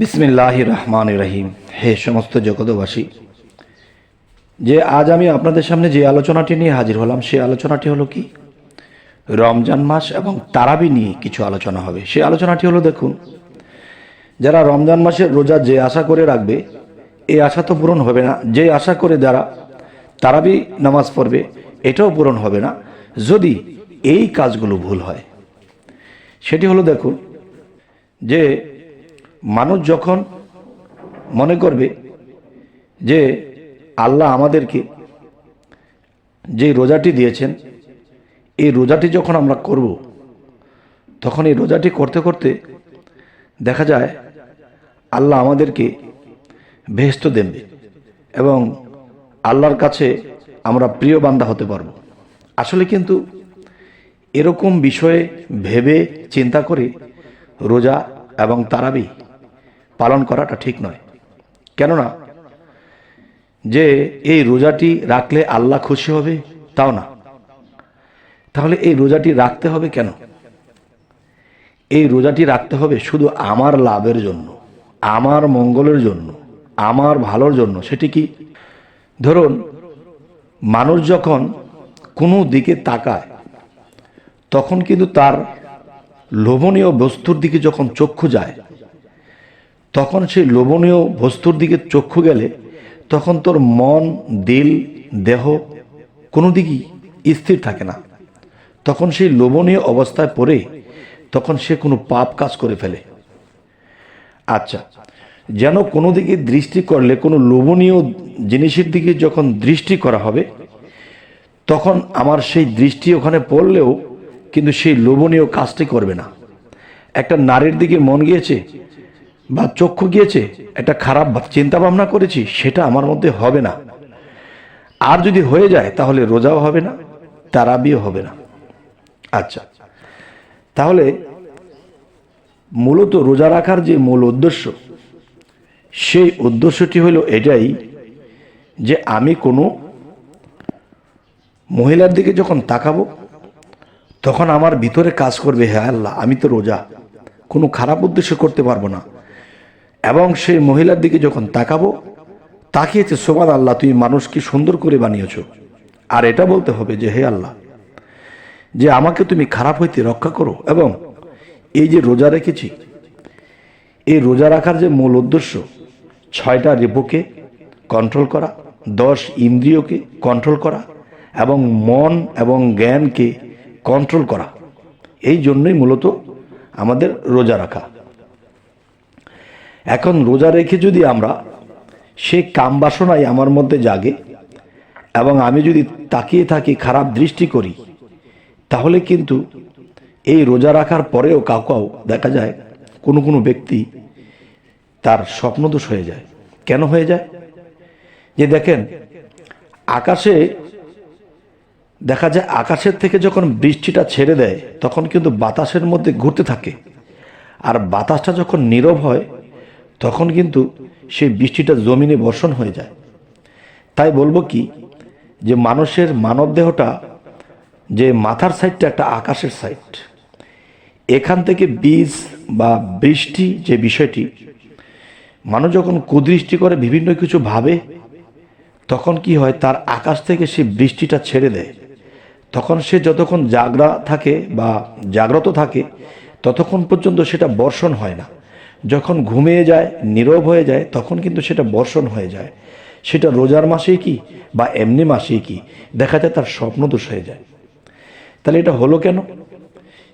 বিসমিল্লাহ রহমান রহিম। হে সমস্ত জগতবাসী যে আজ আমি আপনাদের সামনে যে আলোচনাটি নিয়ে হাজির হলাম সেই আলোচনাটি হলো কি? রমজান মাস এবং তারাবি নিয়ে কিছু আলোচনা হবে। সেই আলোচনাটি হলো, দেখুন, যারা রমজান মাসের রোজা যে আশা করে রাখবে এই আশা তো পূরণ হবে না। যে আশা করে যারা তারাবি নামাজ পড়বে, এটাও পূরণ হবে না। যদি এই কাজগুলো ভুল হয়, সেটি হলো, দেখুন, যে মানুষ যখন মনে করবে যে আল্লাহ আমাদেরকে যে রোজাটি দিয়েছেন, এই রোজাটি যখন আমরা করব, তখন এই রোজাটি করতে করতে দেখা যায় আল্লাহ আমাদেরকে ভেস্ত দেবে এবং আল্লাহর কাছে আমরা প্রিয় বান্দা হতে পারব। আসলে কিন্তু এরকম বিষয়ে ভেবে চিন্তা করে রোজা এবং তারাবি পালন করাটা ঠিক নয়। কেননা, যে এই রোজাটি রাখলে আল্লাহ খুশি হবে, তাও না। তাহলে এই রোজাটি রাখতে হবে কেন? এই রোজাটি রাখতে হবে শুধু আমার লাভের জন্য, আমার মঙ্গলের জন্য, আমার ভালোর জন্য। সেটি কি? ধরুন, মানুষ যখন কোনো দিকে তাকায়, তখন কিন্তু তার লোভনীয় বস্তুর দিকে যখন চক্ষু যায় তখন সেই লোভনীয় বস্তুর দিকে চক্ষু গেলে তখন তোর মন, দিল, দেহ কোনো দিকই স্থির থাকে না। তখন সেই লোভনীয় অবস্থায় পড়ে তখন সে কোনো পাপ কাজ করে ফেলে। আচ্ছা যেন কোনো দিকে দৃষ্টি করলে, কোনো লোভনীয় জিনিসের দিকে যখন দৃষ্টি করা হবে, তখন আমার সেই দৃষ্টি ওখানে পড়লেও কিন্তু সেই লোভনীয় কাজটি করবে না। একটা নারীর দিকে মন গিয়েছে বা চক্ষু গিয়েছে, একটা খারাপ চিন্তা ভাবনা করেছি, সেটা আমার মধ্যে হবে না। আর যদি হয়ে যায়, তাহলে রোজাও হবে না, তারাবিও হবে না। আচ্ছা তাহলে মূলত রোজা রাখার যে মূল উদ্দেশ্য, সেই উদ্দেশ্যটি হলো এটাই যে আমি কোনো মহিলার দিকে যখন তাকাবো, তখন আমার ভিতরে কাজ করবে, হে আল্লাহ, আমি তো রোজা। কোনো খারাপ উদ্দেশ্য করতে পারব না। এবং সেই মহিলার দিকে যখন তাকাবো, তাকিয়েছে সোবাদ আল্লাহ তুই মানুষকে সুন্দর করে বানিয়েছ। আর এটা বলতে হবে যে, হে আল্লাহ, যে আমাকে তুমি খারাপ হইতে রক্ষা করো এবং এই যে রোজা রেখেছি, এই রোজা রাখার যে মূল উদ্দেশ্য, ছয়টা রেপোকে কন্ট্রোল করা, দশ ইন্দ্রিয়কে কন্ট্রোল করা এবং মন এবং জ্ঞানকে কন্ট্রোল করা। এই জন্যই মূলত আমাদের রোজা রাখা। এখন রোজা রেখে যদি আমরা সে কাম বাসনাই আমার মধ্যে জাগে এবং আমি যদি তাকিয়ে থাকি, খারাপ দৃষ্টি করি, তাহলে কিন্তু এই রোজা রাখার পরেও কাউ কাউ দেখা যায় কোনো কোনো ব্যক্তি তার স্বপ্নদোষ হয়ে যায়। কেন হয়ে যায়? যে দেখেন, আকাশে দেখা যায় আকাশের থেকে যখন বৃষ্টিটা ছেড়ে দেয়, তখন কিন্তু বাতাসের মধ্যে ঘুরতে থাকে। আর বাতাসটা যখন নীরব হয় তখন কিন্তু সেই বৃষ্টিটা জমিনে বর্ষণ হয়ে যায়। তাই বলব কি, যে মানুষের মানব দেহটা যে মাথার সাইডটা একটা আকাশের সাইড, এখান থেকে বীজ বা বৃষ্টি যে বিষয়টি, মানুষ যখন কুদৃষ্টি করে বিভিন্ন কিছু ভাবে, তখন কি হয়, তার আকাশ থেকে সে বৃষ্টিটা ছেড়ে দেয়। তখন সে যতক্ষণ জাগরা থাকে বা জাগ্রত থাকে, ততক্ষণ পর্যন্ত সেটা বর্ষণ হয় না। যখন ঘুমিয়ে যায়, নীরব হয়ে যায়, তখন কিন্তু সেটা বর্ষণ হয়ে যায়। সেটা রোজার মাসেই কি বা এমনি মাসেই কি? দেখা যায় তার স্বপ্ন দোষ হয়ে যায়। তাহলে এটা হলো কেন?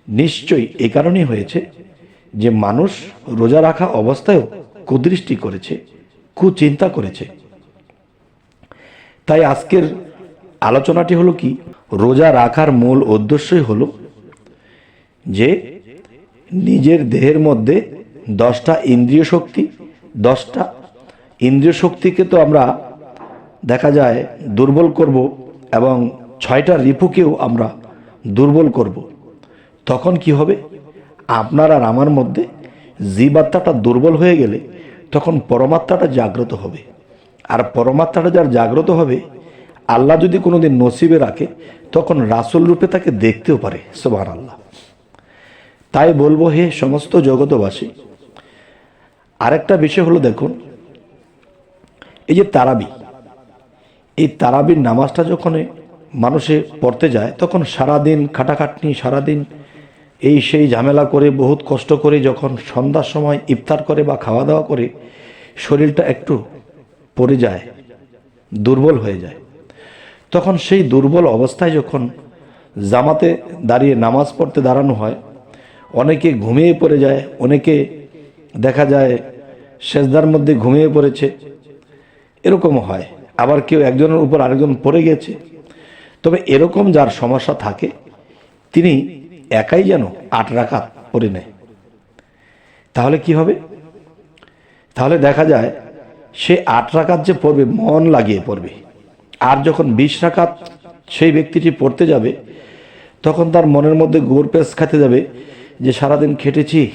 নিশ্চয়ই এ কারণেই হয়েছে যে মানুষ রোজা রাখা অবস্থায়ও কুদৃষ্টি করেছে, কুচিন্তা করেছে। তাই আজকের আলোচনাটি হলো কি? রোজা রাখার মূল উদ্দেশ্যই হলো যে নিজের দেহের মধ্যে দশটা ইন্দ্রিয় শক্তি, দশটা ইন্দ্রিয় শক্তিকে তো আমরা দেখা যায় দুর্বল করব এবং ছয়টা রিপুকেও আমরা দুর্বল করব। তখন কি হবে? আপনার আর আমার মধ্যে জীবাত্মাটা দুর্বল হয়ে গেলে তখন পরমাত্মাটা জাগ্রত হবে। আর পরমাত্মাটা যার জাগ্রত হবে, আল্লাহ যদি কোনোদিন নসিবে রাখে, তখন রাসুল রূপে তাকে দেখতেও পারে সোভার আল্লাহ তাই বলব, হে সমস্ত জগতবাসী আরেকটা বিষয় হলো দেখুন, এই যে তারাবি, এই তারাবির নামাজটা যখন মানুষে পড়তে যায়, তখন সারাদিন খাটাখাটনি, সারাদিন এই সেই ঝামেলা করে, বহুত কষ্ট করে, যখন সন্ধ্যার সময় ইফতার করে বা খাওয়া দাওয়া করে, শরীরটা একটু পড়ে যায়, দুর্বল হয়ে যায়। তখন সেই দুর্বল অবস্থায় যখন জামাতে দাঁড়িয়ে নামাজ পড়তে দাঁড়ানো হয়, অনেকে ঘুমিয়ে পড়ে যায়, অনেকে দেখা যায় সেজদার মধ্যে ঘুমিয়ে পড়েছে। এরকমও হয়। আবার কেউ একজনের উপর আরেকজন পড়ে গেছে। তবে এরকম যার সমস্যা থাকে, তিনি একাই যেন আট রাকাত পড়ে নেয়। তাহলে কি হবে? তাহলে দেখা যায়, সে আট রাকাত যে পড়বে, মন লাগিয়ে পড়বে। আর যখন বিশ রাকাত সেই ব্যক্তিটি পড়তে যাবে, তখন তার মনের মধ্যে গোর পেস খাতে যাবে যে, সারাদিন খেটেছি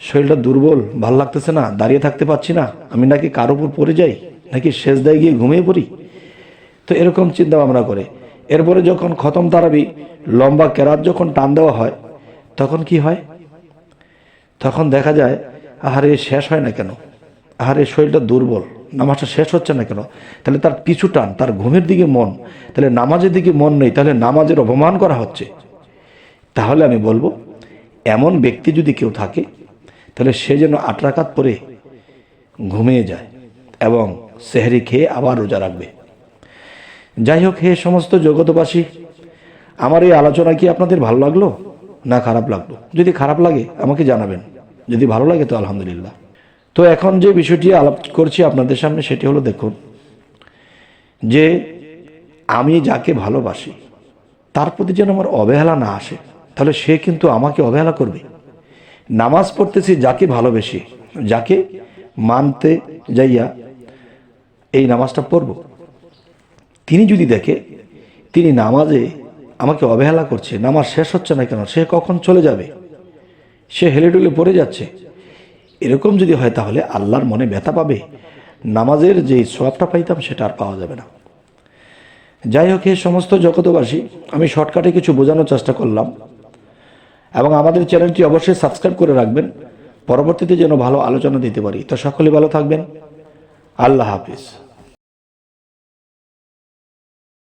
শরীরটা দুর্বল, ভালো লাগতেছে না, দাঁড়িয়ে থাকতে পারছি না, আমি নাকি কার উপর পড়ে যাই, নাকি শেষ দায় গিয়ে ঘুমিয়ে পড়ি? তো এরকম চিন্তা ভাবনা করে। এরপরে যখন খতম তারাবি, লম্বা কেরাত যখন টান দেওয়া হয়, তখন কি হয়? তখন দেখা যায়, আহারে শেষ হয় না কেন? আহারে শরীরটা দুর্বল, নামাজটা শেষ হচ্ছে না কেন? তাহলে তার পিছু টান, তার ঘুমের দিকে মন, তাহলে নামাজের দিকে মন নেই, তাহলে নামাজের অপমান করা হচ্ছে। তাহলে আমি বলব, এমন ব্যক্তি যদি কেউ থাকে তাহলে সে যেন আট রাকাত পরে ঘুমিয়ে যায় এবং সেহরি খেয়ে আবার রোজা রাখবে। যাই হোক, হে সমস্ত জগতবাসী আমার এই আলোচনা কি আপনাদের ভালো লাগল? না খারাপ লাগল? যদি খারাপ লাগে, আমাকে জানাবেন। যদি ভালো লাগে তো আলহামদুলিল্লাহ। তো এখন যে বিষয়টি আলাপ করছি আপনাদের সামনে, সেটি হলো দেখুন যে আমি যাকে ভালোবাসি, তার প্রতি যেন আমার অবহেলা না আসে, তাহলে সে কিন্তু আমাকে অবহেলা করবে। নামাজ পড়তেছি যাকে ভালোবেসি, যাকে মানতে যাইয়া এই নামাজটা পড়ব। তিনি যদি দেখে, তিনি নামাজে আমাকে অবহেলা করছে, নামাজ শেষ হচ্ছে না কেন, সে কখন চলে যাবে? সে হেলে ডুলে পড়ে যাচ্ছে। এরকম যদি হয় তাহলে আল্লাহর মনে ব্যথা পাবে। নামাজের যে সোয়াবটা পাইতাম সেটা আর পাওয়া যাবে না। যাই হোক এই সমস্ত জগতবাসী আমি শর্টকাটে কিছু বোঝানোর চেষ্টা করলাম। এবং আমাদের চ্যানেলটি অবশ্যই সাবস্ক্রাইব করে রাখবেন। পরবর্তীতে যেন ভালো আলোচনা দিতে পারি। তো সকলে ভালো থাকবেন। আল্লাহ হাফিজ।